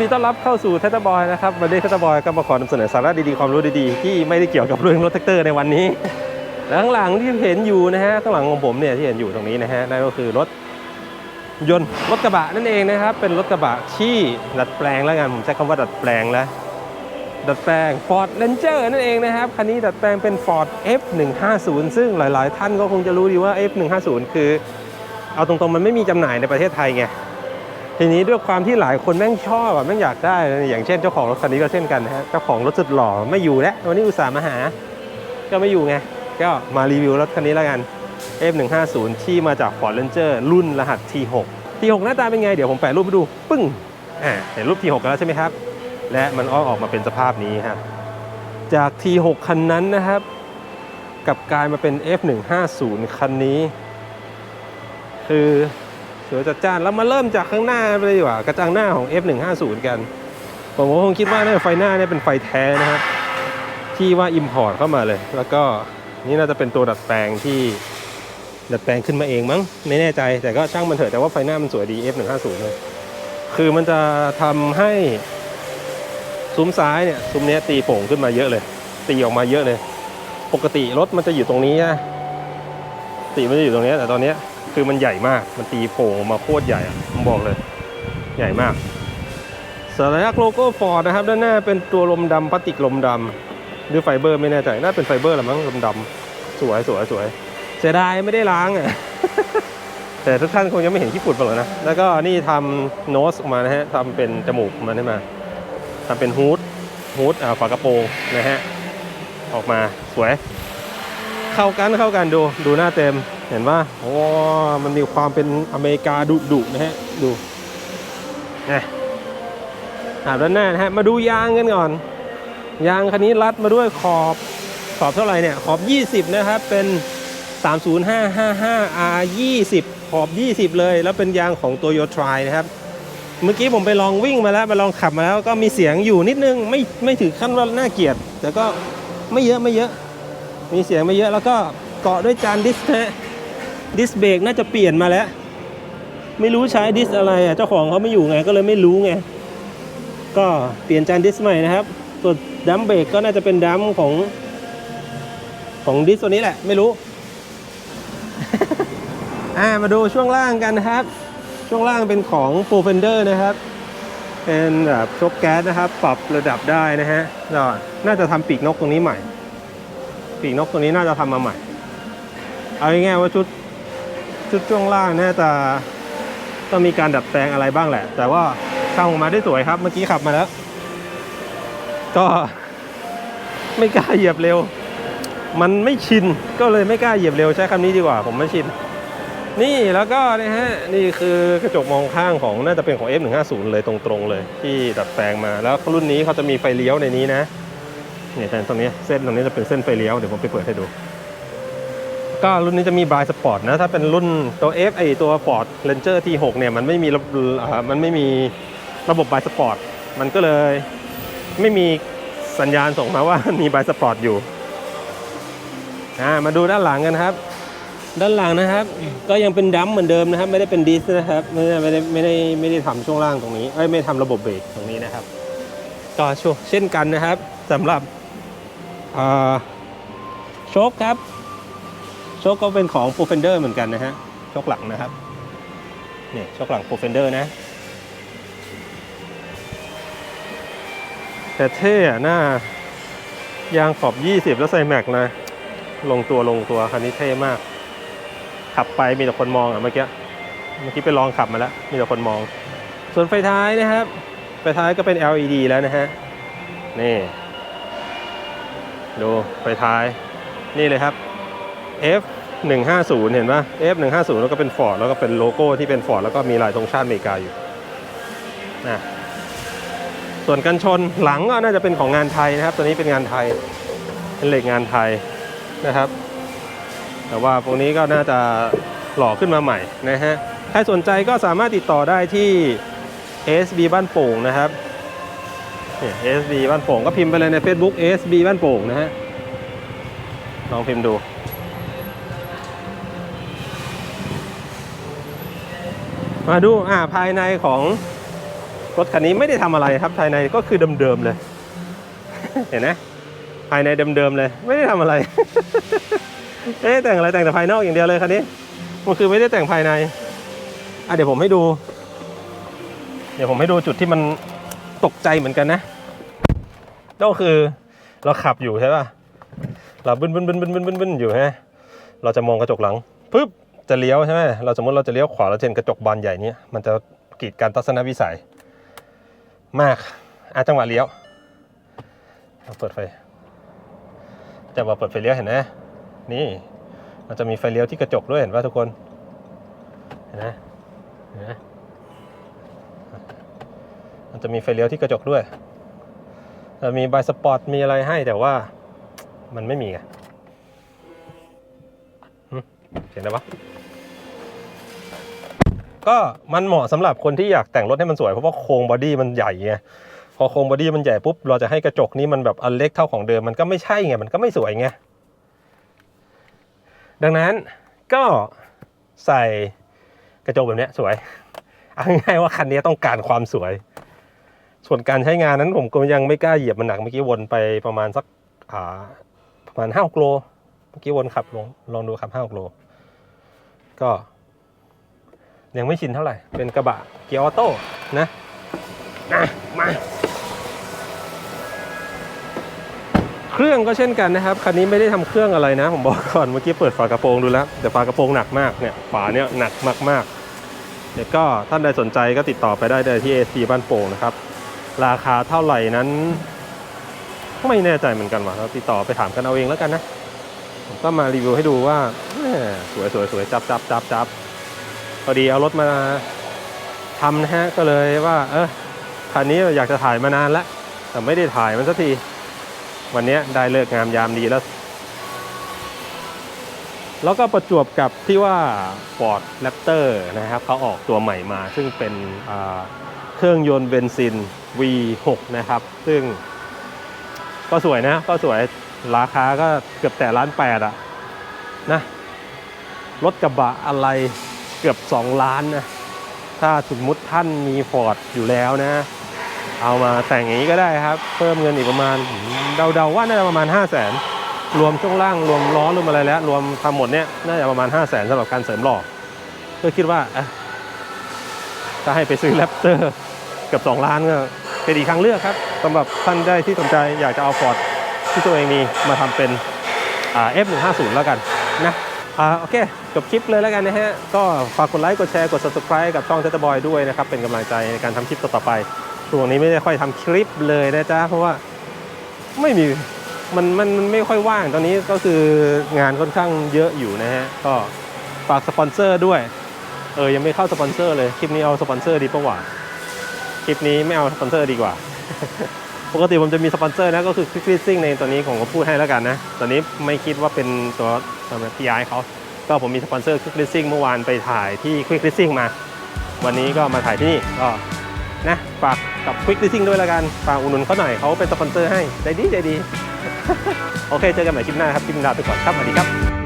ดีต้อนรับเข้าสู่เทสบอยนะครับวันนี้เทสบอยก็มาขอนำเสนอสาระดีๆความรู้ดีๆ ที่ไม่ได้เกี่ยวกับเรื่องรถแท็กเตอร์ในวันนี้และข้างหลังที่เห็นอยู่นะฮะข้างหลังของผมเนี่ยที่เห็นอยู่ตรงนี้นะฮะนั่นก็คือรถยนต์รถกระบะนั่นเองนะครับ เป็นรถกระบะที่ดัดแปลงแล้วกันผมใช้คำว่าดัดแปลงแล้วดัดแปลง Ford Ranger นั่นเองนะครับคันนี้ดัดแปลงเป็น Ford F150 ซึ่งหลาย ๆ ท่านก็คงจะรู้ดีว่า F150 คือ เอาตรงๆมันไม่มีจำหน่ายในประเทศไทยไง ทีนี้ด้วยความที่หลายคนแม่งชอบอะแม่งอยากได้ อย่างเช่นเจ้าของรถคันนี้ก็เช่นกันนะฮะเจ้าของรถสุดหล่อไม่อยู่แล้ววันนี้อุตส่าห์มาหา ก็ไม่อยู่ไง ก็มารีวิวรถคันนี้แล้วกัน F150 ที่มาจาก Ford Ranger รุ่นรหัส T6 T6 หน้าตาเป็นไง เดี๋ยวผมแปะรูปให้ดู ปึ้งอ่าเห็นรูป T6 กันแล้วใช่ไหมครับ และมันอ้อออกมาเป็นสภาพนี้ครับจาก T6 คันนั้นนะครับกับกลายมาเป็น F150 คันนี้ คือ สวยจัดจ้านแล้วมาเริ่มจากข้างหน้าไปเลยดีกว่ากระจังหน้าของ F150 กัน ผมก็คงคิดว่าน่าจะไฟหน้าเนี่ยเป็นไฟแท้นะครับที่ว่า Import เข้ามาเลย แล้วก็นี่น่าจะเป็นตัวดัดแปลงที่ดัดแปลงขึ้นมาเองมั้งไม่แน่ใจแต่ก็ช่างมันเถอะแต่ว่าไฟหน้ามันสวยดี F150 เลยคือมันจะทำให้ซุ้มซ้ายเนี่ยซุ้มเนี้ยตีโป่งขึ้นมาเยอะเลย ตีออกมาเยอะเลย ปกติรถมันจะอยู่ตรงนี้นะตีมันจะอยู่ตรงนี้แต่ตอนเนี้ย คือมันใหญ่มาก มันตีโป่งมาโคตรใหญ่อะผมบอกเลย ใหญ่มากสัญลักษณ์โลโก้ฟอร์ดนะครับ ด้านหน้าเป็นตัวลมดำพลาสติกลมดำหรือไฟเบอร์ไม่แน่ใจ น่าเป็นไฟเบอร์แหละมั้งลมดำสวยสวยสวยเสียดายไม่ได้ล้างอะแต่ทุกท่านคงยังไม่เห็นขี้ฝุ่นเปล่านะ แล้วก็นี่ทำโนสออกมานะฮะทำเป็นจมูกมันให้มาทำเป็นฮูดฮูดอ่าฝากระโปรงนะฮะ ออกมาสวย เข้ากันเข้ากันดูดูหน้าเต็ม เห็นว่าโอ้มันมีความเป็นอเมริกาดุดุๆนะฮะ ดูนะอ่าด้านหน้านะฮะ มาดูยางกันก่อน ยางคันนี้รัดมาด้วยขอบ ขอบเท่าไหร่เนี่ย ขอบ 20 นะครับ เป็น 30555 R 20 ขอบ 20 เลย แล้วเป็นยางของตัวโยทรายนะครับ เมื่อกี้ผมไปลองวิ่งมาแล้วไปลองขับมาแล้ว ก็มีเสียงอยู่นิดนึง ไม่ ไม่ถึงขั้นว่าน่าเกลียด แต่ก็ไม่เยอะไม่เยอะ มีเสียงไม่เยอะ แล้วก็เกาะด้วยจานดิสนะฮะ ดิสเบรกน่าจะเปลี่ยนมาแล้ว ไม่รู้ใช้ดิสอะไรอะเจ้าของเขาไม่อยู่ไงก็เลยไม่รู้ไง ก็เปลี่ยนจานดิสใหม่นะครับ ส่วนดัมเบรกก็น่าจะเป็นดัมของ ของดิสตัวนี้แหละ ไม่รู้อ่ามาดูช่วงล่างกันนะครับ ช่วงล่างเป็นของ p r o f e n d e r นะครับ เป็นแบบชกแก๊สนะครับ ปรับระดับได้นะฮะก็น่าจะทำปีกนกตรงนี้ใหม่ ปีกนกตรงนี้น่าจะทำมาใหม่ เอาง่ายๆว่าชุด ชุดช่วงล่างน่าจะต้องมีการดัดแปลงอะไรบ้างแหละ แต่ว่าทำออกมาได้สวยครับ เมื่อกี้ขับมาแล้ว ก็ไม่กล้าเหยียบเร็ว มันไม่ชินก็เลยไม่กล้าเหยียบเร็วใช้คำนี้ดีกว่า ผมไม่ชิน นี่แล้วก็นะฮะนี่คือกระจกมองข้างของน่าจะเป็นของ F150 เลยตรงๆเลย ที่ดัดแปลงมาแล้วรุ่นนี้เขาจะมีไฟเลี้ยวในนี้นะเนี่ยแต่ตรงนี้เส้นตรงนี้จะเป็นเส้นไฟเลี้ยวเดี๋ยวผมไปเปิดให้ดู ก็รุ่นนี้จะมีบายสปอร์ตนะ ถ้าเป็นรุ่นตัว F ไอตัว Ford Ranger T6 เนี่ยมันไม่มีระบบมันไม่มีระบบบายสปอร์ตมันก็เลยไม่มีสัญญาณส่งมาว่ามีบายสปอร์ตอยู่ามาดูด้านหลังกันครับ ด้านหลังนะครับ ก็ยังเป็นดัมเหมือนเดิมนะครับ ไม่ได้เป็นดิสนะครับไม่ได้ไม่ได้ไม่ได้ไม่ได้ทำช่วงล่างตรงนี้เอ้ยไม่ทำระบบเบรกตรงนี้นะครับก็ช่วเช่นกันนะครับสำหรับโชคครับ โชคก็เป็นของ p r o f e n d e r เหมือนกันนะฮะโชคหลังนะครับนี่โชคหลัง p r o f e n d e r นะ แต่เท่อะหน้ายางขอบ 20 แล้วใส่แม็กนะ ลงตัวลงตัวคันนี้เท่มาก ขับไปมีแต่คนมองอะเมื่อกี้เมื่อกี้ไปลองขับมาแล้วมีแต่คนมอง ส่วนไฟท้ายนะครับ ไฟท้ายก็เป็น LED แล้วนะฮะนี่ ดูไฟท้ายนี่เลยครับ F 150 เห็นปะ F 150แล้วก็เป็น Ford แล้วก็เป็นโลโก้ที่เป็น Ford แล้วก็มีลายธงชาติอเมริกาอยู่นะส่วนกันชนหลังก็น่าจะเป็นของงานไทยนะครับ ตัวนี้เป็นงานไทยเป็นเหล็กงานไทยนะครับ แต่ว่าพวกนี้ก็น่าจะหล่อขึ้นมาใหม่นะฮะใครสนใจก็สามารถติดต่อได้ที่ SB บ้านโป่งนะครับเนี่ย SB บ้านโป่งก็พิมพ์ไปเลยใน Facebook SB บ้านโป่งนะฮะลองพิมพ์ดู มาดูอ่าภายในของรถคันนี้ไม่ได้ทำอะไรครับภายในก็คือเดิมๆเลย เห็นไหมภายในเดิมๆเลย ไม่ได้ทำอะไรไม่ได้แต่งอะไรแต่งแต่ภายนอกอย่างเดียวเลยคันนี้มันคือไม่ได้แต่งภายในอะเดี๋ยวผมให้ดู เดี๋ยวผมให้ดูจุดที่มันตกใจเหมือนกันนะก็คือเราขับอยู่ใช่ป่ะเราบึ้นบึ้นบึ้นบึ้นบึ้นบึ้นอยู่ใช่ไหมเราจะมองกระจกหลังปุ๊บ จะเลี้ยวใช่ไหมเราสมมติเราจะเลี้ยวขวาเราเห็นกระจกบานใหญ่นี้มันจะกีดการทัศนวิสัย มากอาจังหวะเลี้ยวเราเปิดไฟจะบอกเปิดไฟเลี้ยวเห็นไหมนี่ มันจะมีไฟเลี้ยวที่กระจกด้วยเห็นป่ะทุกคนเห็นไหมเห็นไหมมันจะมีไฟเลี้ยวที่กระจกด้วยจะมีใบสปอร์ตมีอะไรให้แต่ว่ามันไม่มีไงเห็นไหมวะ ก็มันเหมาะสำหรับคนที่อยากแต่งรถให้มันสวยเพราะว่าโครงบอดี้มันใหญ่ไงพอโครงบอดี้มันใหญ่ปุ๊บเราจะให้กระจกนี้มันแบบอันเล็กเท่าของเดิมมันก็ไม่ใช่ไงมันก็ไม่สวยไงดังนั้นก็ใส่กระจกแบบนี้สวยเอาง่ายว่าคันนี้ต้องการความสวย ส่วนการใช้งานนั้นผมก็ยังไม่กล้าเหยียบมันหนักเมื่อกี้วนไปประมาณสักอ่าประมาณห้าโลเมื่อกี้วนขับลงลองดูขับห้าโลก็ ยังไม่ชินเท่าไหร่ เป็นกระบะเกียร์ออโต้นะนะมา เครื่องก็เช่นกันนะครับ คันนี้ไม่ได้ทำเครื่องอะไรนะ ผมบอกก่อนเมื่อกี้เปิดฝากระโปรงดูแล้ว แต่ฝากระโปรงหนักมากเนี่ย ฝาเนี่ยหนักมากๆเดี๋ยวก็ท่านใดสนใจก็ติดต่อไปได้เลยที่ AC บ้านโป่งนะครับ ราคาเท่าไหร่นั้น ไม่แน่ใจเหมือนกันว่ะเราติดต่อไปถามกันเอาเองแล้วกันนะ ผมก็มารีวิวให้ดูว่าสวยสวยสวยจับจับจับจับ พอดีเอารถมาทำนะฮะก็เลยว่า เออคันนี้อยากจะถ่ายมานานแล้วแต่ไม่ได้ถ่ายมันสักที วันนี้ได้เลิกงามยามดีแล้ว แล้วก็ประจวบกับที่ว่า Ford Raptor นะครับเขาออกตัวใหม่มา ซึ่งเป็นเครื่องยนต์เบนซิน V6 นะครับ ซึ่งก็สวยนะ ก็สวยราคาก็เกือบแต่ล้านแปดอะนะ รถกระบะอะไร เกือบ 2 ล้านนะ ถ้าสมมุติท่านมีฟอร์ดอยู่แล้วนะ เอามาแต่งอย่างนี้ก็ได้ครับ เพิ่มเงินอีกประมาณเดาๆว่าน่าจะประมาณ 5 0 0 0 0นรวมช่วงล่างรวมล้อรวมอะไรแล้ว รวมทำหมดเนี่ยน่าจะประมาณ 5 0 0 0 0นสำหรับการเสริมหล่อก็คิดว่าถ้าให้ไปซื้อแรปเตอร์เกือบ 2 ล้านก็เป็นอีกทางเลือกครับสำหรับท่านได้ที่สนใจอยากจะเอาฟอร์ดที่ตัวเองมีมาทำเป็นอ่า F150 แล้วกันนะ โอเค จบคลิปเลยแล้วกันนะฮะ ก็ฝากกดไลค์ กดแชร์ กด subscribe กับช่องเทตบอยด้วยนะครับ เป็นกำลังใจในการทำคลิปต่อไป ช่วงนี้ไม่ได้ค่อยทำคลิปเลยนะจ๊ะ เพราะว่าไม่มี มัน มันมันไม่ค่อยว่าง ตอนนี้ก็คืองานค่อนข้างเยอะอยู่นะฮะ ก็ฝากสปอนเซอร์ด้วย เออ ยังไม่เข้าสปอนเซอร์เลย คลิปนี้เอาสปอนเซอร์ดีปะวะคลิปนี้ไม่เอาสปอนเซอร์ดีกว่า ปกติผมจะมีสปอนเซอร์นะก็คือ Quick Leasing ในตัวนี้ผมก็พูดให้แล้วกันนะตอนนี้ไม่คิดว่าเป็นตัวสำหรับ PI เขาก็ผมมีสปอนเซอร์ Quick Leasing เมื่อวานไปถ่ายที่ Quick Leasing มา วันนี้ก็มาถ่ายที่นี่ก็นะฝากกับ Quick Leasing ด้วยแล้วกันฝากอุดหนุนเขาหน่อยเขาเป็นสปอนเซอร์ให้ใจดีใจดี โอเคเจอกันใหม่คลิปหน้าครับคลิปนี้ลาไปก่อนครับสวัสดีครับ